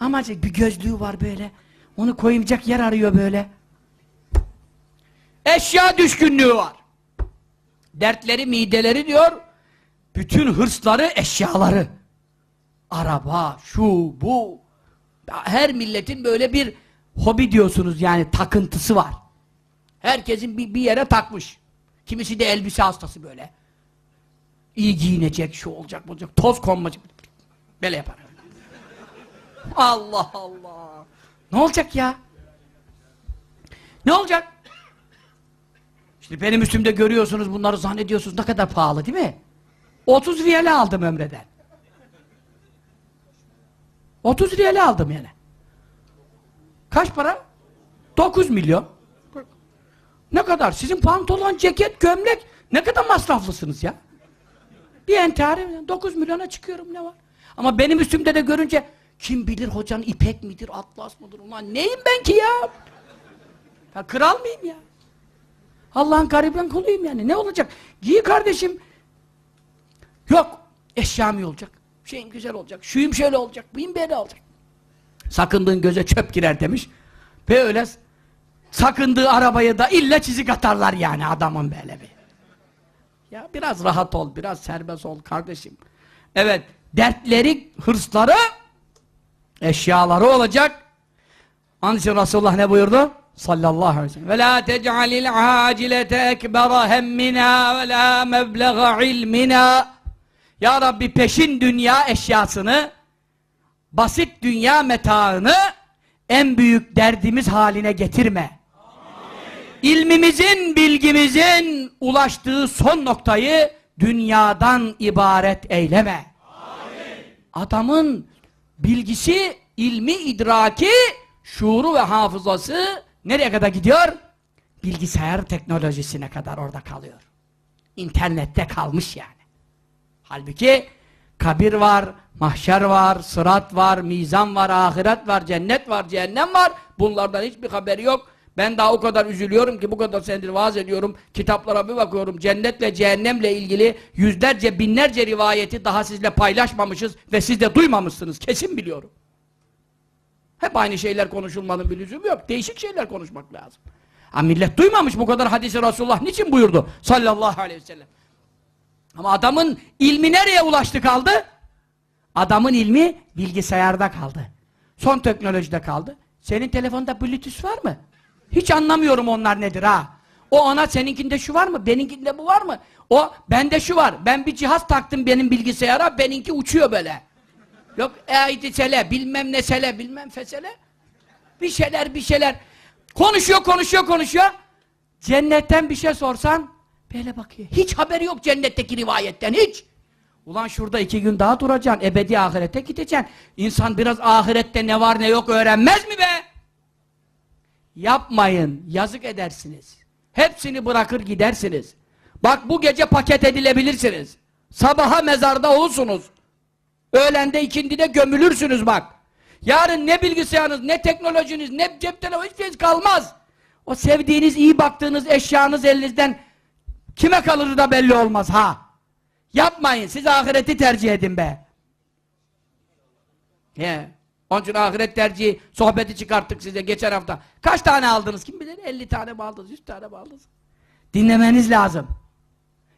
Ama bir gözlüğü var böyle. Onu koymayacak yer arıyor böyle. Eşya düşkünlüğü var. Dertleri, mideleri diyor, bütün hırsları, eşyaları. Araba, şu, bu. Her milletin böyle bir hobi diyorsunuz yani takıntısı var. Herkesin bir, bir yere takmış. Kimisi de elbise hastası böyle. İyi giyinecek, şu olacak, bu olacak, toz konmacak. Böyle yapar. Allah Allah. Ne olacak ya? Ne olacak? Şimdi benim üstümde görüyorsunuz bunları zannediyorsunuz ne kadar pahalı değil mi? 30 riyale aldım Ömre'den. 30 riyale aldım yani. Kaç para? 9 milyon. Ne kadar? Sizin pantolon, ceket, gömlek ne kadar masraflısınız ya? Bir entari 9 milyona çıkıyorum ne var? Ama benim üstümde de görünce kim bilir hocanın ipek midir, atlas mıdır? Ulan neyim ben ki ya? Ya kral mıyım ya? Allah'ın gariben kuluyum yani. Ne olacak? Giy kardeşim. Yok. Eşyam iyi olacak. Şeyim güzel olacak. Şuyum şöyle olacak. Buyum böyle olacak. Sakındığın göze çöp girer demiş. Böyle sakındığı arabaya da illa çizik atarlar yani adamın böyle bir. Ya biraz rahat ol, biraz serbest ol kardeşim. Evet, dertleri, hırsları, eşyaları olacak. Onun için Resulullah ne buyurdu? Sallallahu aleyhi ve sellem. Ve la tec'alil acilete ekbera hemmina ve la meblega ilmina. Ya Rabbi peşin dünya eşyasını, basit dünya metaını en büyük derdimiz haline getirme. İlmimizin, bilgimizin ulaştığı son noktayı dünyadan ibaret eyleme. Adamın bilgisi, ilmi, idraki, şuuru ve hafızası nereye kadar gidiyor? Bilgisayar teknolojisine kadar orada kalıyor. İnternette kalmış yani. Halbuki kabir var, mahşer var, sırat var, mizan var, ahiret var, cennet var, cehennem var. Bunlardan hiçbir haberi yok. Ben daha o kadar üzülüyorum ki bu kadar senedir vaaz ediyorum. Kitaplara bir bakıyorum. Cennetle cehennemle ilgili yüzlerce binlerce rivayeti daha sizle paylaşmamışız ve siz de duymamışsınız. Kesin biliyorum. Hep aynı şeyler konuşulmanın bir lüzumu yok. Değişik şeyler konuşmak lazım. Ha millet duymamış bu kadar hadisi Resulullah niçin buyurdu? Sallallahu aleyhi ve sellem. Ama adamın ilmi nereye ulaştı kaldı? Adamın ilmi bilgisayarda kaldı. Son teknolojide kaldı. Senin telefonda bluetooth var mı? Hiç anlamıyorum onlar nedir ha. O ona seninkinde şu var mı? Benimkinde bu var mı? O bende şu var. Ben bir cihaz taktım benim bilgisayara. Benimki uçuyor böyle. Yok sele, bilmem ne sele, bilmem fesele. Bir şeyler bir şeyler. Konuşuyor konuşuyor konuşuyor. Cennetten bir şey sorsan böyle bakıyor. Hiç haberi yok cennetteki rivayetten hiç. Ulan şurada iki gün daha duracaksın. Ebedi ahirete gideceksin. İnsan biraz ahirette ne var ne yok öğrenmez mi be? Yapmayın. Yazık edersiniz. Hepsini bırakır gidersiniz. Bak bu gece paket edilebilirsiniz. Sabaha mezarda olursunuz. Öğlende ikindide gömülürsünüz bak. Yarın ne bilgisayarınız, ne teknolojiniz, ne cep telefonu hiçbir şey kalmaz. O sevdiğiniz, iyi baktığınız eşyanız elinizden kime kalır da belli olmaz ha. Yapmayın. Siz ahireti tercih edin be. He. Onun için ahiret tercihi sohbeti çıkarttık size geçen hafta. Kaç tane aldınız? Kim bilir? 50 tane mi aldınız? 100 tane mi aldınız? Dinlemeniz lazım.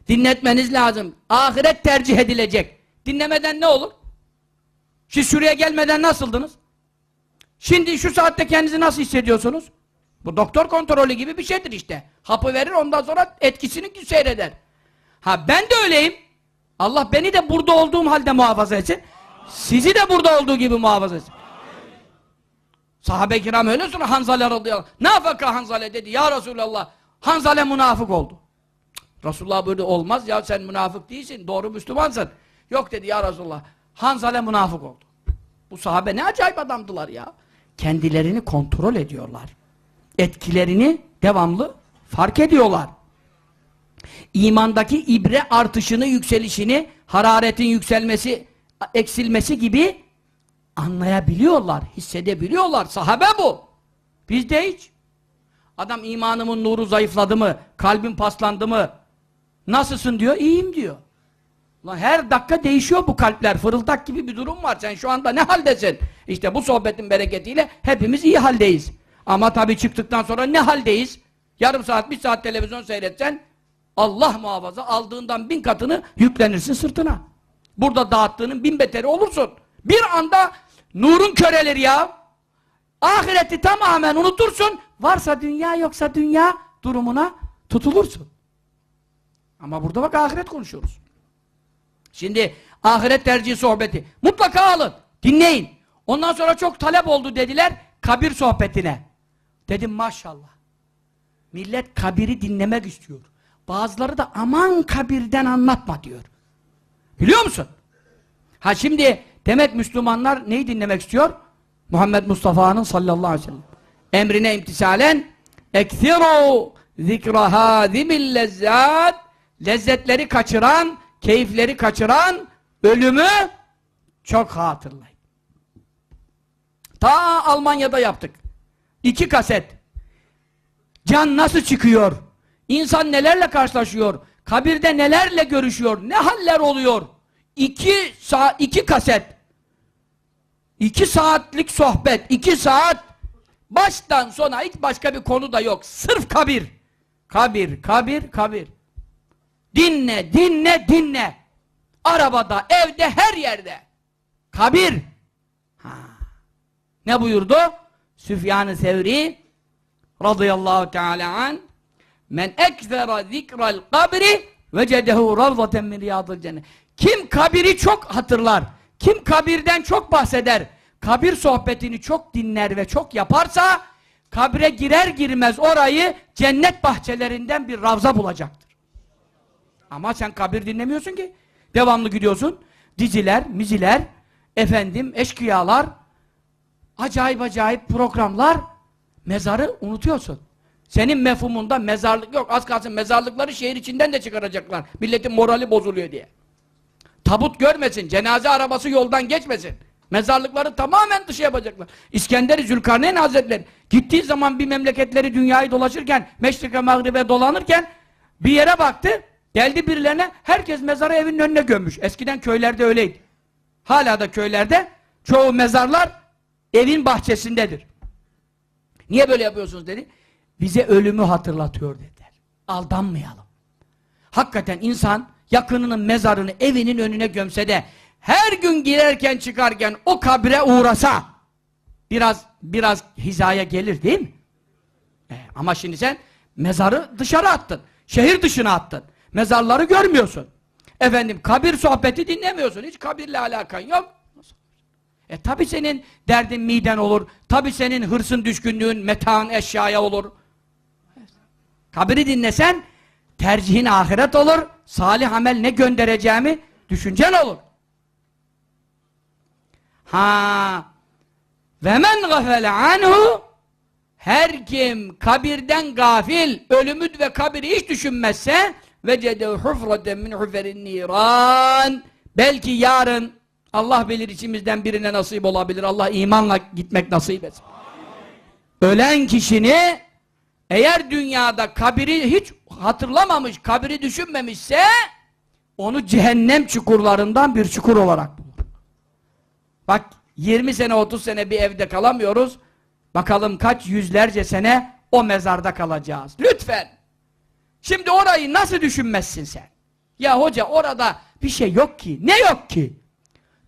Dinletmeniz lazım. Ahiret tercih edilecek. Dinlemeden ne olur? Siz şuraya gelmeden nasıldınız? Şimdi şu saatte kendinizi nasıl hissediyorsunuz? Bu doktor kontrolü gibi bir şeydir işte. Hapı verir ondan sonra etkisini seyreder. Ha ben de öyleyim. Allah beni de burada olduğum halde muhafaza etsin. Sizi de burada olduğu gibi muhafaza etsin. Sahabe-i kiram öyle sonra Hanzale radıyallahu anh. Ne yapaka Hanzale dedi ya Resulallah. Hanzale münafık oldu. Cık, Resulullah buyurdu olmaz ya sen münafık değilsin. Doğru Müslümansın. Yok dedi ya Resulullah. Hanzale münafık oldu. Bu sahabe ne acayip adamdılar ya. Kendilerini kontrol ediyorlar. Etkilerini devamlı fark ediyorlar. İmandaki ibre artışını, yükselişini, hararetin yükselmesi, eksilmesi gibi anlayabiliyorlar, hissedebiliyorlar. Sahabe bu. Bizde hiç. Adam imanımın nuru zayıfladı mı, kalbim paslandı mı, nasılsın diyor, iyiyim diyor. Ulan her dakika değişiyor bu kalpler. Fırıldak gibi bir durum var. Sen şu anda ne haldesin? İşte bu sohbetin bereketiyle hepimiz iyi haldeyiz. Ama tabii çıktıktan sonra ne haldeyiz? Yarım saat, bir saat televizyon seyretsen Allah muhafaza aldığından bin katını yüklenirsin sırtına. Burada dağıttığının bin beteri olursun. Bir anda nurun körelir ya. Ahireti tamamen unutursun. Varsa dünya yoksa dünya durumuna tutulursun. Ama burada bak ahiret konuşuyoruz. Şimdi ahiret tercihi sohbeti. Mutlaka alın. Dinleyin. Ondan sonra çok talep oldu dediler kabir sohbetine. Dedim maşallah. Millet kabiri dinlemek istiyor. Bazıları da aman kabirden anlatma diyor. Biliyor musun? Ha şimdi demek Müslümanlar neyi dinlemek istiyor? Muhammed Mustafa'nın sallallahu aleyhi ve sellem. Emrine imtisalen ekziru zikra hâzimil lezzat lezzetleri kaçıran, keyifleri kaçıran ölümü çok hatırlayın. Ta Almanya'da yaptık. İki kaset. Can nasıl çıkıyor? İnsan nelerle karşılaşıyor? Kabirde nelerle görüşüyor? Ne haller oluyor? İki, saat, iki kaset. İki saatlik sohbet. iki saat. Baştan sona hiç başka bir konu da yok. Sırf kabir. Kabir, kabir, kabir. Dinle, dinle, dinle. Arabada, evde, her yerde. Kabir. Ha. Ne buyurdu? Süfyan-ı Sevri radıyallahu teala an men ekzera zikral kabri vecedehu ravzaten min riyadil cennet. Kim kabiri çok hatırlar, kim kabirden çok bahseder, kabir sohbetini çok dinler ve çok yaparsa kabre girer girmez orayı cennet bahçelerinden bir ravza bulacaktır. Ama sen kabir dinlemiyorsun ki. Devamlı gidiyorsun. Diziler, miziler, efendim, eşkıyalar, acayip acayip programlar, mezarı unutuyorsun. Senin mefhumunda mezarlık yok. Az kalsın mezarlıkları şehir içinden de çıkaracaklar. Milletin morali bozuluyor diye. Tabut görmesin, cenaze arabası yoldan geçmesin. Mezarlıkları tamamen dışı yapacaklar. İskender-i Zülkarneyn Hazretleri gittiği zaman bir memleketleri dünyayı dolaşırken, Meşrik'e Mağrib'e dolanırken bir yere baktı, geldi birilerine, herkes mezarı evinin önüne gömmüş. Eskiden köylerde öyleydi. Hala da köylerde çoğu mezarlar evin bahçesindedir. Niye böyle yapıyorsunuz dedi. Bize ölümü hatırlatıyor dediler. Aldanmayalım. Hakikaten insan yakınının mezarını evinin önüne gömse de her gün girerken çıkarken o kabre uğrasa biraz biraz hizaya gelir değil mi? E, ama şimdi sen mezarı dışarı attın. Şehir dışına attın. Mezarları görmüyorsun. Efendim kabir sohbeti dinlemiyorsun. Hiç kabirle alakan yok. E tabi senin derdin miden olur. Tabi senin hırsın düşkünlüğün metan eşyaya olur. Kabiri dinlesen tercihin ahiret olur. Salih amel ne göndereceğimi düşüncen olur. Ha ve men gafele anhu her kim kabirden gafil, ölümü ve kabiri hiç düşünmezse vecedehu hufraten min huferin niran belki yarın Allah bilir içimizden birine nasip olabilir. Allah imanla gitmek nasip etsin. Ölen kişini eğer dünyada kabiri hiç hatırlamamış, kabiri düşünmemişse onu cehennem çukurlarından bir çukur olarak bulur. Bak 20 sene 30 sene bir evde kalamıyoruz. Bakalım kaç yüzlerce sene o mezarda kalacağız. Lütfen. Şimdi orayı nasıl düşünmezsin sen? Ya hoca orada bir şey yok ki. Ne yok ki?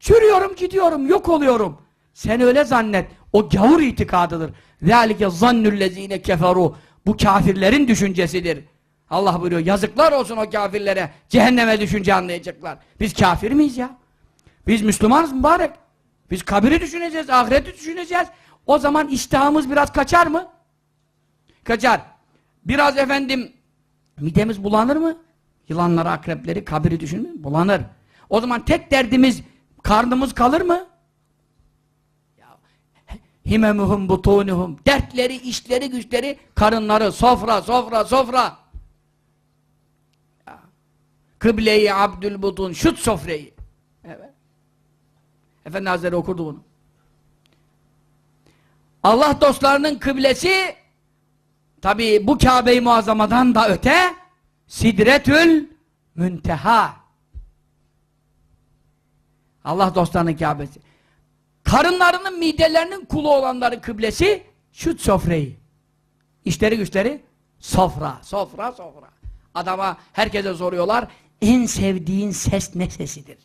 Çürüyorum gidiyorum yok oluyorum. Sen öyle zannet. O gavur itikadıdır. ذَٰلِكَ ظَنُّ الَّذ۪ينَ كَفَرُوا bu kafirlerin düşüncesidir. Allah buyuruyor yazıklar olsun o kafirlere. Cehenneme düşünce anlayacaklar. Biz kafir miyiz ya? Biz Müslümanız mübarek. Biz kabiri düşüneceğiz, ahireti düşüneceğiz. O zaman iştahımız biraz kaçar mı? Kaçar. Biraz efendim midemiz bulanır mı? Yılanları, akrepleri, kabiri düşünme bulanır. O zaman tek derdimiz karnımız kalır mı? Himemuhum butunuhum. Dertleri, işleri, güçleri, karınları, sofra, sofra, sofra. Kıble-i Abdülbutun, şut sofreyi. Evet. Efendi Hazretleri okurdu bunu. Allah dostlarının kıblesi tabi bu Kabe-i Muazzama'dan da öte Sidretül Münteha Allah dostlarının Kabe'si. Karınlarının, midelerinin kulu olanların kıblesi şu sofrayı. İşleri güçleri sofra, sofra, sofra. Adama, herkese soruyorlar, en sevdiğin ses ne sesidir?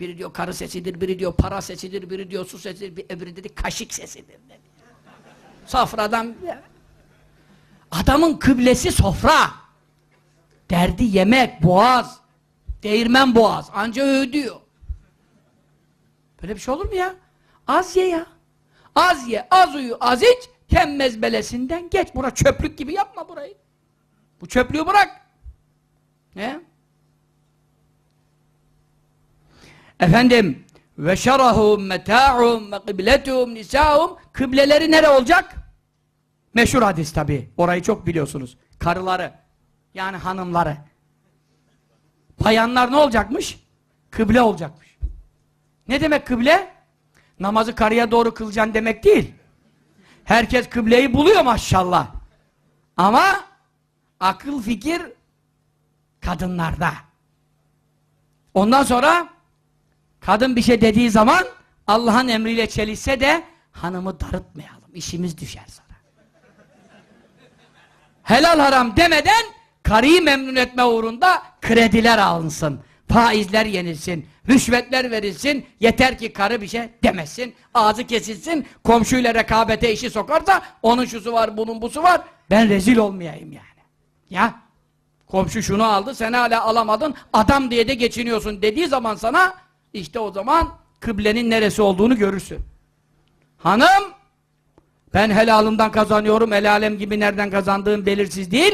Biri diyor karı sesidir, biri diyor para sesidir, biri diyor su sesidir, bir öbürü dedi kaşık sesidir dedi. Sofradan adamın kıblesi sofra. Derdi yemek, boğaz, değirmen boğaz, anca öğüdüyor. Böyle bir şey olur mu ya? Az ye ya. Az ye, az uyu, az iç, kem mezbelesinden geç. Bura çöplük gibi yapma burayı. Bu çöplüğü bırak. Ne? Efendim ve şerahum meta'um ve kıbletuhum nisa'um kıbleleri nere olacak? Meşhur hadis tabi. Orayı çok biliyorsunuz. Karıları yani hanımları. Bayanlar ne olacakmış? Kıble olacakmış. Ne demek kıble? Namazı karıya doğru kılacaksın demek değil. Herkes kıbleyi buluyor maşallah. Ama akıl fikir kadınlarda. Ondan sonra kadın bir şey dediği zaman Allah'ın emriyle çelişse de hanımı darıtmayalım. İşimiz düşer sonra. Helal haram demeden karıyı memnun etme uğrunda krediler alınsın. Faizler yenilsin. Rüşvetler verilsin. Yeter ki karı bir şey demesin. Ağzı kesilsin. Komşuyla rekabete işi sokarsa onun şusu var, bunun busu var. Ben rezil olmayayım yani. Ya komşu şunu aldı, sen hala alamadın. Adam diye de geçiniyorsun dediği zaman sana işte o zaman kıblenin neresi olduğunu görürsün. Hanım ben helalımdan kazanıyorum, el alem gibi nereden kazandığım belirsiz değil.